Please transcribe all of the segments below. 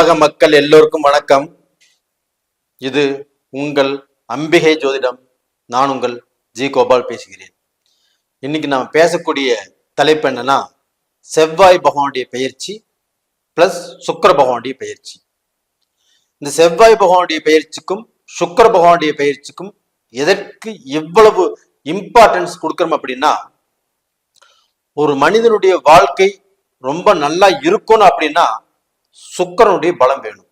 உலக மக்கள் எல்லோருக்கும் வணக்கம். இது உங்கள் அம்பிகை ஜோதிடம். நான் உங்கள் ஜி கோபால் பேசுகிறேன். இன்னைக்கு நாம் பேசக்கூடிய தலைப்பு என்னன்னா செவ்வாய் பகவானுடைய பயிற்சி பிளஸ் சுக்கர பகவானுடைய பயிற்சி இந்த செவ்வாய் பகவானுடைய பயிற்சிக்கும் சுக்கர பகவானுடைய பயிற்சிக்கும் எதற்கு எவ்வளவு இம்பார்ட்டன்ஸ் கொடுக்குறோம் அப்படின்னா ஒரு மனிதனுடைய வாழ்க்கை ரொம்ப நல்லா இருக்கணும் அப்படின்னா சுக்கரனுடைய பலம் வேணும்.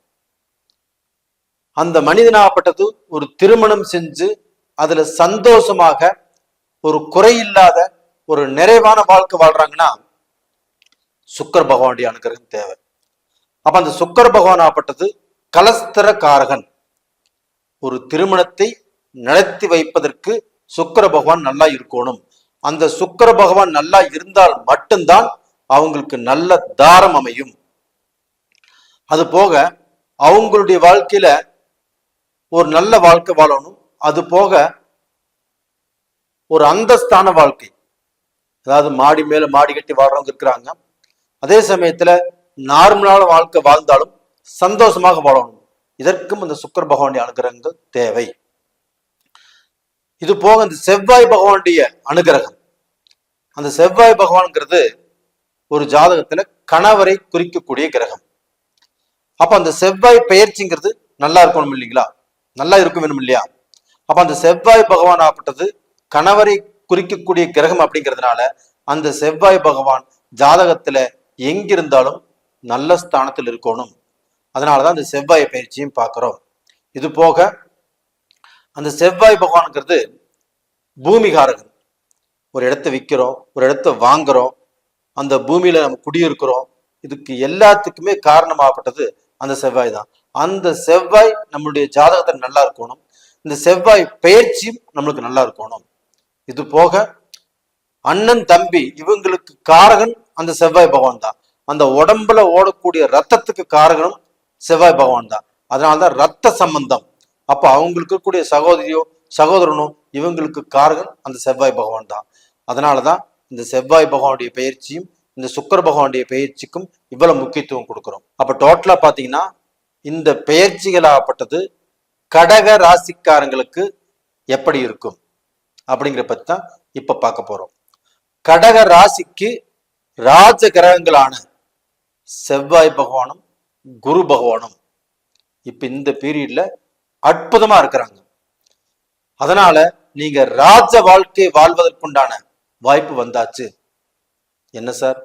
அந்த மனிதனாகப்பட்டது ஒரு திருமணம் செஞ்சு அதுல சந்தோஷமாக ஒரு குறையில்லாத ஒரு நிறைவான வாழ்க்கை வாழ்றாங்கன்னா சுக்கர பகவானுடைய அனுகிரகம் தேவை. அப்ப அந்த சுக்கர பகவான் ஆகப்பட்டது கலஸ்தர காரகன் ஒரு திருமணத்தை நடத்தி வைப்பதற்கு சுக்கர பகவான் நல்லா இருக்கணும். அந்த சுக்கர பகவான் நல்லா இருந்தால் மட்டும்தான் அவங்களுக்கு நல்ல தாரம் அமையும். அது போக அவங்களுடைய வாழ்க்கையில ஒரு நல்ல வாழ்க்கை வாழணும். அது போக ஒரு அந்தஸ்தான வாழ்க்கை. அதாவது மாடி மேல மாடி கட்டி வாழ்றவங்க இருக்கிறாங்க. அதே சமயத்துல நார்மலான வாழ்க்கை வாழ்ந்தாலும் சந்தோஷமாக வாழணும். இதற்கும் இந்த சுக்கர பகவானுடைய அனுகிரகங்கள் தேவை. இது போக இந்த செவ்வாய் பகவானுடைய அனுகிரகம். அந்த செவ்வாய் பகவான்ங்கிறது ஒரு ஜாதகத்துல கணவரை குறிக்கக்கூடிய கிரகம். அப்ப அந்த செவ்வாய் பெயர்ச்சிங்கிறது நல்லா இருக்கணும் இல்லைங்களா? நல்லா இருக்கும் வேணும் இல்லையா? அப்ப அந்த செவ்வாய் பகவான் ஆப்பட்டது கணவரை குறிக்கக்கூடிய கிரகம் அப்படிங்கிறதுனால அந்த செவ்வாய் பகவான் ஜாதகத்துல எங்கிருந்தாலும் நல்ல ஸ்தானத்தில் இருக்கணும். அதனாலதான் அந்த செவ்வாய் பயிற்சியும் பார்க்கிறோம். இது போக அந்த செவ்வாய் பகவான்ங்கிறது பூமிகாரகன். ஒரு இடத்த விற்கிறோம் ஒரு இடத்த வாங்குறோம் அந்த பூமியில நம்ம குடியிருக்கிறோம். இதுக்கு எல்லாத்துக்குமே காரணமாகப்பட்டது அந்த செவ்வாய் தான். அந்த செவ்வாய் நம்மளுடைய ஜாதகத்தை நல்லா இருக்கணும். இந்த செவ்வாய் பயிற்சியும் நம்மளுக்கு நல்லா இருக்கணும். இது போக அண்ணன் தம்பி இவங்களுக்கு காரகன் அந்த செவ்வாய் பகவான் தான். அந்த உடம்புல ஓடக்கூடிய ரத்தத்துக்கு காரகனும் செவ்வாய் பகவான் தான். அதனாலதான் ரத்த சம்பந்தம். அப்ப அவங்களுக்கு இருக்கக்கூடிய சகோதரியோ சகோதரனோ இவங்களுக்கு காரகன் அந்த செவ்வாய் பகவான் தான். அதனாலதான் இந்த செவ்வாய் பகவானுடைய பயிற்சியும் இந்த சுக்கர பகவானுடைய பயிற்சிக்கும் இவ்வளவு முக்கியத்துவம் கொடுக்குறோம். அப்ப டோட்டலா பாத்தீங்கன்னா இந்த பெயர்ச்சிகளாகப்பட்டது கடக ராசிக்காரங்களுக்கு எப்படி இருக்கும்? அப்படிங்கிற பத்தி தான் இப்ப பார்க்க போறோம். கடக ராசிக்கு ராஜ கிரகங்களான செவ்வாய் பகவானும் குரு பகவானும் இப்ப இந்த பீரியட்ல அற்புதமா இருக்கிறாங்க. அதனால நீங்க ராஜ வாழ்க்கை வாழ்வதற்குண்டான வாய்ப்பு வந்தாச்சு. என்ன சார்?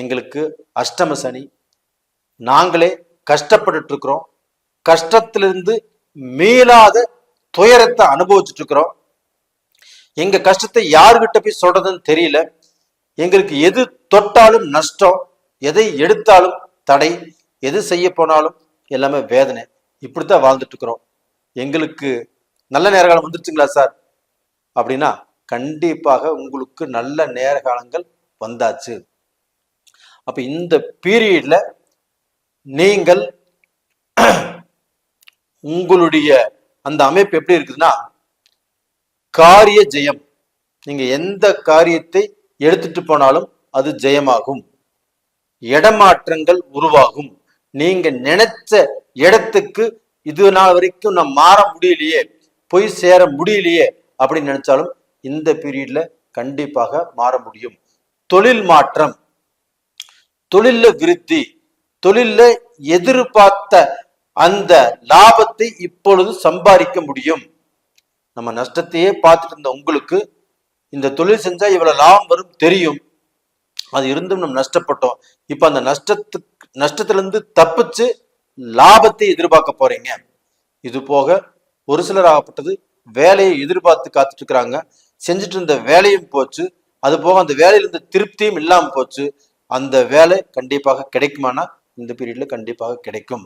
எங்களுக்கு அஷ்டம சனி. நாங்களே கஷ்டப்பட்டுட்டு இருக்கிறோம் கஷ்டத்திலிருந்து மீளாத துயரத்தை அனுபவிச்சுட்டு இருக்கிறோம் எங்க கஷ்டத்தை யாருக்கிட்ட போய் சொல்றதுன்னு தெரியல. எங்களுக்கு எது தொட்டாலும் நஷ்டம் எதை எடுத்தாலும் தடை எது செய்ய போனாலும் எல்லாமே வேதனை. இப்படித்தான் வாழ்ந்துட்டு இருக்கிறோம் எங்களுக்கு நல்ல நேரகாலம் வந்துருச்சுங்களா சார்? அப்படின்னா கண்டிப்பாக உங்களுக்கு நல்ல நேர காலங்கள் வந்தாச்சு. அப்ப இந்த பீரியட்ல நீங்கள் உங்களுடைய அந்த அமைப்பு எப்படி இருக்குதுன்னா காரிய ஜெயம். நீங்க எந்த காரியத்தை எடுத்துட்டு போனாலும் அது ஜெயமாகும். இடமாற்றங்கள் உருவாகும். நீங்க நினைச்ச இடத்துக்கு இது நாள் வரைக்கும் நான் மாற முடியலையே போய் சேர முடியலையே அப்படின்னு நினைச்சாலும் இந்த பீரியட்ல கண்டிப்பாக மாற முடியும். தொழில் மாற்றம். தொழில விருத்தி தொழில எதிர்பார்த்த அந்த லாபத்தை இப்பொழுது சம்பாதிக்க முடியும். நம்ம நஷ்டத்தையே பார்த்துட்டு இருந்த உங்களுக்கு இந்த தொழில் செஞ்சா இவ்வளவு லாபம் வரும் தெரியும். அது இருந்தும் நம்ம நஷ்டப்பட்டோம். இப்ப அந்த நஷ்டத்துக்கு நஷ்டத்துல இருந்து தப்பிச்சு லாபத்தை எதிர்பார்க்க போறீங்க. இது போக ஒரு சிலர் ஆகப்பட்டது வேலையை எதிர்பார்த்து காத்துட்டு இருக்கிறாங்க. செஞ்சுட்டு இருந்த வேலையும் போச்சு. அது போக அந்த வேலையில இருந்த திருப்தியும் இல்லாம போச்சு. அந்த வேலை கண்டிப்பாக கிடைக்குமானா இந்த பீரியட்ல கண்டிப்பாக கிடைக்கும்.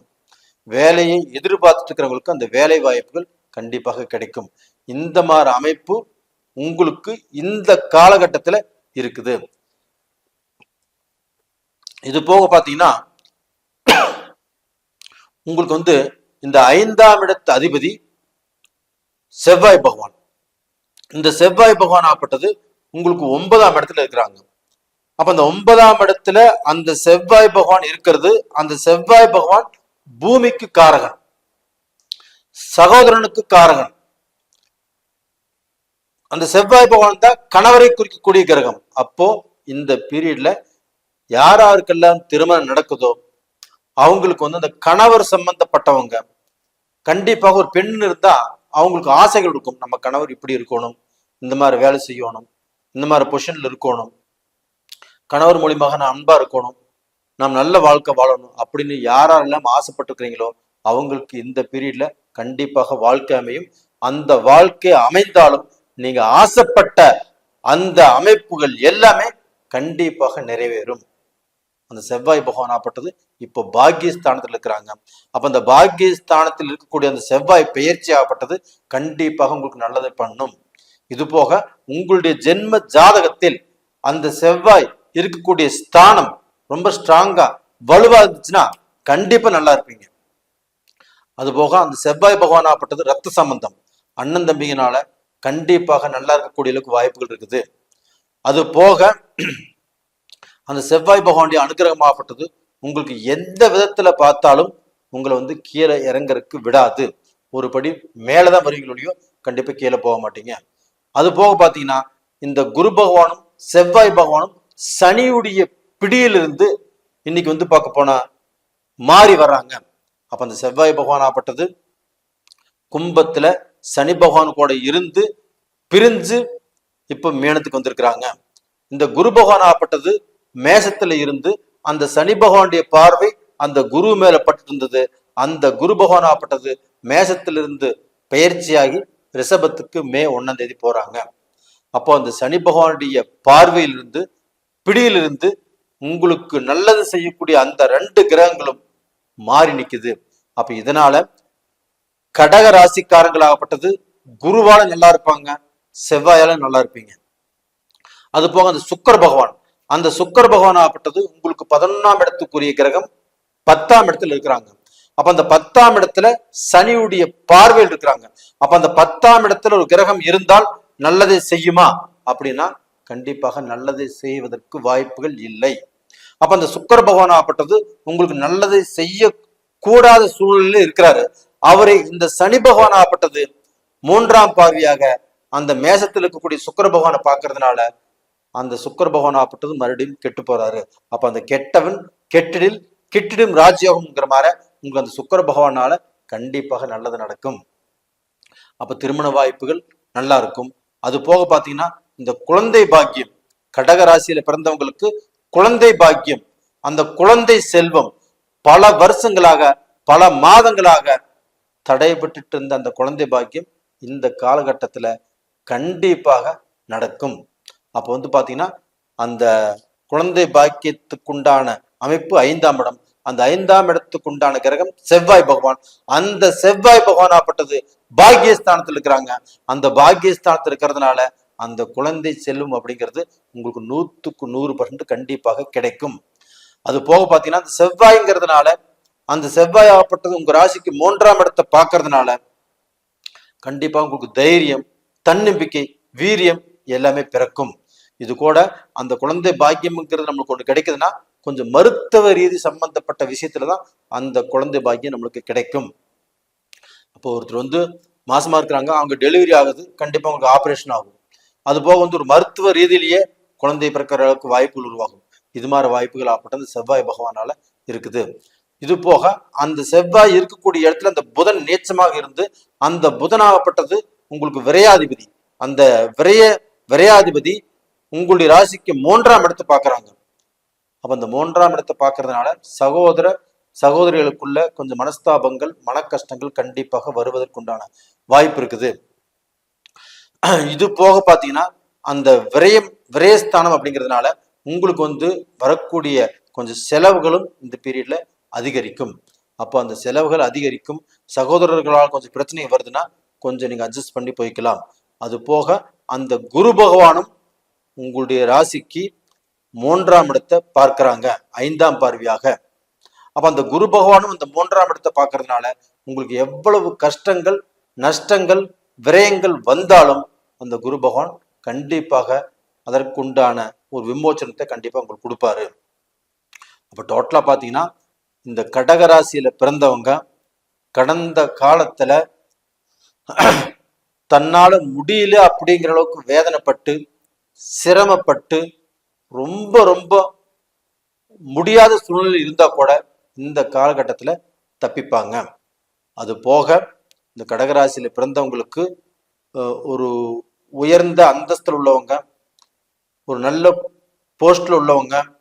வேலையை எதிர்பார்த்துட்டு இருக்கிறவங்களுக்கு அந்த வேலை வாய்ப்புகள் கண்டிப்பாக கிடைக்கும். இந்த மாதிரி அமைப்பு உங்களுக்கு இந்த காலகட்டத்துல இருக்குது. இது போக பாத்தீங்கன்னா உங்களுக்கு வந்து இந்த ஐந்தாம் இடத்து அதிபதி செவ்வாய் பகவான். இந்த செவ்வாய் பகவான் ஆப்பட்டது உங்களுக்கு ஒன்பதாம் இடத்துல இருக்கிறாங்க. அப்ப அந்த ஒன்பதாம் இடத்துல அந்த செவ்வாய் பகவான் இருக்கிறது. அந்த செவ்வாய் பகவான் பூமிக்கு காரகன். சகோதரனுக்கு காரகன். அந்த செவ்வாய் பகவான் தான் கணவரை குறிக்கக்கூடிய கிரகம். அப்போ இந்த பீரியட்ல யார் யாருக்கெல்லாம் திருமணம் நடக்குதோ அவங்களுக்கு வந்து அந்த கணவர் சம்பந்தப்பட்டவங்க கண்டிப்பாக ஒரு பெண் இருந்தா அவங்களுக்கு ஆசைகள் இருக்கும். நம்ம கணவர் இப்படி இருக்கணும் இந்த மாதிரி வேலை செய்யணும் இந்த மாதிரி பொசிஷன்ல இருக்கணும். கணவர் மூலியமாக நான் அன்பா இருக்கணும். நாம் நல்ல வாழ்க்கை வாழணும் அப்படின்னு யாரெல்லாம் ஆசைப்பட்டுக்கிறீங்களோ அவங்களுக்கு இந்த பீரியட்ல கண்டிப்பாக வாழ்க்கை அமையும். அந்த வாழ்க்கை அமைந்தாலும் நீங்க ஆசைப்பட்ட அந்த அமைப்புகள் எல்லாமே கண்டிப்பாக நிறைவேறும். அந்த செவ்வாய் பகவான் ஆப்பட்டது இப்போ பாக்கியஸ்தானத்தில் இருக்கிறாங்க. அப்ப அந்த பாக்கியஸ்தானத்தில் இருக்கக்கூடிய அந்த செவ்வாய் பெயர்ச்சி ஆகப்பட்டது கண்டிப்பாக உங்களுக்கு நல்லதை பண்ணும். இது போக உங்களுடைய ஜென்ம ஜாதகத்தில் அந்த செவ்வாய் இருக்கக்கூடிய ஸ்தானம் ரொம்ப ஸ்ட்ராங்கா வலுவா இருந்துச்சுன்னா கண்டிப்பா நல்லா இருப்பீங்க. அது போக அந்த செவ்வாய் பகவானாப்பட்டது ரத்த சம்பந்தம். அண்ணன் தம்பிங்கனால கண்டிப்பாக நல்லா இருக்கக்கூடிய அளவுக்கு வாய்ப்புகள் இருக்குது. அது போக அந்த செவ்வாய் பகவானுடைய அனுகிரகமாகப்பட்டது உங்களுக்கு எந்த விதத்துல பார்த்தாலும் உங்களை வந்து கீழே இறங்கறதுக்கு விடாது. ஒரு படி மேலதான் வருவீங்களோ கண்டிப்பா கீழே போக மாட்டீங்க. அது போக பாத்தீங்கன்னா இந்த குரு பகவானும் செவ்வாய் பகவானும் சனியுடைய பிடியிலிருந்து இன்னைக்கு வந்து பார்க்க போனா மாறி வர்றாங்க. அப்ப அந்த செவ்வாய் பகவான் ஆப்பட்டது கும்பத்துல சனி பகவான் கூட இருந்து பிரிஞ்சு இப்ப மீனத்துக்கு வந்திருக்கிறாங்க. இந்த குரு பகவான் ஆப்பட்டது மேசத்துல இருந்து அந்த சனி பகவானுடைய பார்வை அந்த குரு மேல பட்டு இருந்தது. அந்த குரு பகவான் ஆப்பட்டது மேசத்திலிருந்து பயிற்சியாகி ரிஷபத்துக்கு மே ஒன்னாம் தேதி போறாங்க. அப்போ அந்த சனி பகவானுடைய பார்வையிலிருந்து பிடியிலிருந்து உங்களுக்கு நல்லது செய்யக்கூடிய அந்த ரெண்டு கிரகங்களும் மாறி நிக்குது. அப்ப இதனால கடக ராசிக்காரங்களாகப்பட்டது குருவால நல்லா இருப்பாங்க செவ்வாயால நல்லா இருப்பீங்க. அது போக அந்த சுக்கர பகவான் அந்த சுக்கர பகவான் ஆகப்பட்டது உங்களுக்கு பதினொன்னாம் இடத்துக்குரிய கிரகம் பத்தாம் இடத்துல இருக்கிறாங்க. அப்ப அந்த பத்தாம் இடத்துல சனியுடைய பார்வையில் இருக்கிறாங்க. அப்ப அந்த பத்தாம் இடத்துல ஒரு கிரகம் இருந்தால் நல்லதை செய்யுமா? அப்படின்னா கண்டிப்பாக நல்லதை செய்வதற்கு வாய்ப்புகள் இல்லை. அப்ப அந்த சுக்கர பகவான் ஆகப்பட்டது உங்களுக்கு நல்லதை செய்ய கூடாத சூழலில் இருக்கிறாரு. அவரை இந்த சனி பகவான் ஆப்பட்டது மூன்றாம் பார்வையாக அந்த மேசத்தில் இருக்கக்கூடிய சுக்கர பகவானை பார்க்கறதுனால அந்த சுக்கர பகவான் ஆப்பட்டது மறுபடியும் கெட்டு போறாரு. அப்ப அந்த கெட்டவன் கெட்டிடில் கெட்டிடும் ராஜ்யோகம்ங்கிற மாதிரி உங்களுக்கு அந்த சுக்கர பகவானால கண்டிப்பாக நல்லது நடக்கும். அப்ப திருமண வாய்ப்புகள் நல்லா இருக்கும். அது போக பாத்தீங்கன்னா இந்த குழந்தை பாக்கியம். கடக ராசியில பிறந்தவங்களுக்கு குழந்தை பாக்கியம். அந்த குழந்தை செல்வம் பல வருஷங்களாக பல மாதங்களாக தடைபட்டு இருந்த அந்த குழந்தை பாக்கியம் இந்த காலகட்டத்துல கண்டிப்பாக நடக்கும். அப்போ வந்து பாத்தீங்கன்னா அந்த குழந்தை பாக்கியத்துக்குண்டான அமைப்பு ஐந்தாம் இடம். அந்த ஐந்தாம் இடத்துக்குண்டான கிரகம் செவ்வாய் பகவான். அந்த செவ்வாய் பகவானாப்பட்டது பாக்கியஸ்தானத்தில் இருக்கிறாங்க. அந்த பாக்கியஸ்தானத்தில் இருக்கிறதுனால அந்த குழந்தை செல்லும் அப்படிங்கிறது உங்களுக்கு நூத்துக்கு நூறு பர்சன்ட் கண்டிப்பாக கிடைக்கும். அது போக பார்த்தீங்கன்னா அந்த செவ்வாய்ங்கிறதுனால அந்த செவ்வாய் ஆகப்பட்டது உங்க ராசிக்கு மூன்றாம் இடத்தை பார்க்கறதுனால கண்டிப்பா உங்களுக்கு தைரியம் தன்னம்பிக்கை வீரியம் எல்லாமே பிறக்கும். இது கூட அந்த குழந்தை பாக்கியம்ங்கிறது நம்மளுக்கு ஒன்று கிடைக்குதுன்னா கொஞ்சம் மருத்துவ ரீதி சம்பந்தப்பட்ட விஷயத்துல தான் அந்த குழந்தை பாக்கியம் நம்மளுக்கு கிடைக்கும். அப்போ ஒருத்தர் வந்து மாசமா இருக்கிறாங்க அவங்க டெலிவரி ஆகுது கண்டிப்பா உங்களுக்கு ஆபரேஷன் ஆகும். அது போக வந்து ஒரு மருத்துவ ரீதியிலேயே குழந்தை பிறக்கிற அளவுக்கு வாய்ப்புகள் உருவாகும். இது மாதிரி வாய்ப்புகள் ஆப்பட்டது செவ்வாய் பகவானால இருக்குது. இது போக அந்த செவ்வாய் இருக்கக்கூடிய இடத்துல அந்த புதன் நீச்சமாக இருந்து அந்த புதனாகப்பட்டது உங்களுக்கு விரையாதிபதி. அந்த விரைய விரையாதிபதி உங்களுடைய ராசிக்கு மூன்றாம் இடத்தை பார்க்கறாங்க. அப்போ அந்த மூன்றாம் இடத்தை பார்க்கறதுனால சகோதர சகோதரிகளுக்குள்ள கொஞ்சம் மனஸ்தாபங்கள் மன கஷ்டங்கள் கண்டிப்பாக வருவதற்குண்டான வாய்ப்பு இருக்குது. இது போக பார்த்தீங்கன்னா அந்த விரயம் விரயஸ்தானம் அப்படிங்கிறதுனால உங்களுக்கு வந்து வரக்கூடிய கொஞ்சம் செலவுகளும் இந்த பீரியட்ல அதிகரிக்கும். அப்போ அந்த செலவுகள் அதிகரிக்கும். சகோதரர்களால் கொஞ்சம் பிரச்சனை வருதுன்னா கொஞ்சம் நீங்க அட்ஜஸ்ட் பண்ணி போய்க்கலாம். அது போக அந்த குரு பகவானும் உங்களுடைய ராசிக்கு மூன்றாம் இடத்தை பார்க்கிறாங்க. ஐந்தாம் பார்வையாக. அப்போ அந்த குரு பகவானும் அந்த மூன்றாம் இடத்தை பார்க்கறதுனால உங்களுக்கு எவ்வளவு கஷ்டங்கள் நஷ்டங்கள் விரயங்கள் வந்தாலும் அந்த குரு பகவான் கண்டிப்பாக அதற்குண்டான ஒரு விமோச்சனத்தை கண்டிப்பா உங்களுக்கு கொடுப்பாரு. அப்ப டோட்டலா பார்த்தீங்கன்னா இந்த கடகராசியில பிறந்தவங்க கடந்த காலத்துல தன்னால முடியல அப்படிங்கிற அளவுக்கு வேதனைப்பட்டு சிரமப்பட்டு ரொம்ப ரொம்ப முடியாத சூழ்நிலை இருந்தா கூட இந்த காலகட்டத்துல தப்பிப்பாங்க. அது போக இந்த கடகராசியில பிறந்தவங்களுக்கு அஹ், ஒரு உயர்ந்த அந்தஸ்தில் உள்ளவங்க ஒரு நல்ல போஸ்ட்ல உள்ளவங்க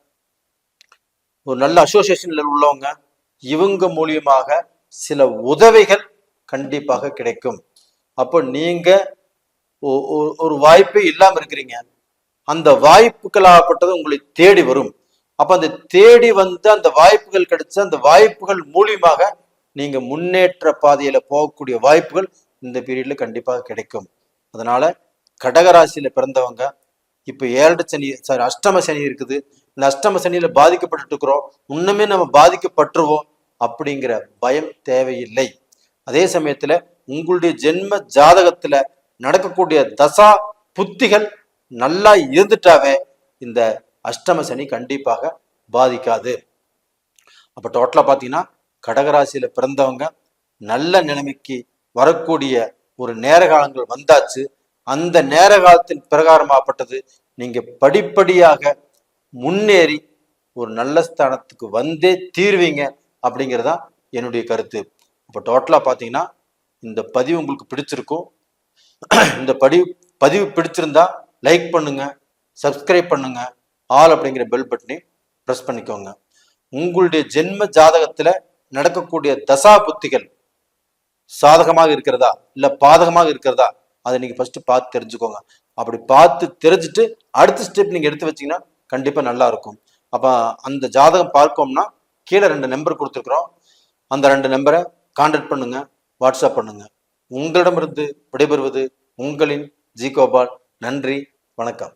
ஒரு நல்ல அசோசியேஷன்ல உள்ளவங்க இவங்க மூலியமாக சில உதவிகள் கண்டிப்பாக கிடைக்கும். அப்போ நீங்க ஒ- ஒ- ஒரு வாய்ப்பே இல்லாம இருக்கிறீங்க. அந்த வாய்ப்புகளாகப்பட்டது உங்களை தேடி வரும். அப்ப அந்த தேடி வந்து அந்த வாய்ப்புகள் கிடைச்ச அந்த வாய்ப்புகள் மூலியமாக நீங்க முன்னேற்ற பாதையில போகக்கூடிய வாய்ப்புகள் இந்த பீரியட்ல கண்டிப்பாக கிடைக்கும். அதனால கடகராசியில பிறந்தவங்க இப்ப ஏழரை சனி சாரி அஷ்டம சனி இருக்குது. இந்த அஷ்டம சனியில பாதிக்கப்பட்டு இருக்கிறோம். இன்னுமே நம்ம பாதிக்கப்பட்டுருவோம் அப்படிங்கிற பயம் தேவையில்லை. அதே சமயத்துல உங்களுடைய ஜென்ம ஜாதகத்துல நடக்கக்கூடிய தசா புத்திகள் நல்லா இருந்துட்டாவே இந்த அஷ்டம சனி கண்டிப்பாக பாதிக்காது. அப்ப டோட்டலா பாத்தீங்கன்னா கடகராசியில பிறந்தவங்க நல்ல நிலைமைக்கு வரக்கூடிய ஒரு நேர காலங்கள் வந்தாச்சு. அந்த நேர காலத்தின் பிரகாரமாகப்பட்டது. நீங்க படிப்படியாக முன்னேறி ஒரு நல்ல ஸ்தானத்துக்கு வந்தே தீர்வீங்க அப்படிங்கிறதா என்னுடைய கருத்து. இப்போ டோட்டலாக பார்த்தீங்கன்னா இந்த பதிவு உங்களுக்கு பிடிச்சிருக்கும். இந்த பதிவு பதிவு பிடிச்சிருந்தா லைக் பண்ணுங்க சப்ஸ்கிரைப் பண்ணுங்க ஆல் அப்படிங்கிற பெல் பட்டனை ப்ரெஸ் பண்ணிக்கோங்க. உங்களுடைய ஜென்ம ஜாதகத்தில் நடக்கக்கூடிய தசா புத்திகள் சாதகமாக இருக்கிறதா? இல்லை பாதகமாக இருக்கிறதா? அதை நீங்க ஃபர்ஸ்ட் பார்த்து தெரிஞ்சுக்கோங்க. அப்படி பார்த்து தெரிஞ்சுட்டு அடுத்த ஸ்டெப் நீங்க எடுத்து வச்சீங்கன்னா கண்டிப்பா நல்லா இருக்கும். அப்ப அந்த ஜாதகம் பார்க்கோம்னா கீழே ரெண்டு நம்பர் கொடுத்துருக்குறோம். அந்த ரெண்டு நம்பரை கான்டாக்ட் பண்ணுங்க வாட்ஸ்அப் பண்ணுங்க. உங்களிடமிருந்து விடைபெறுவது உங்களின் ஜி கோபால். நன்றி வணக்கம்.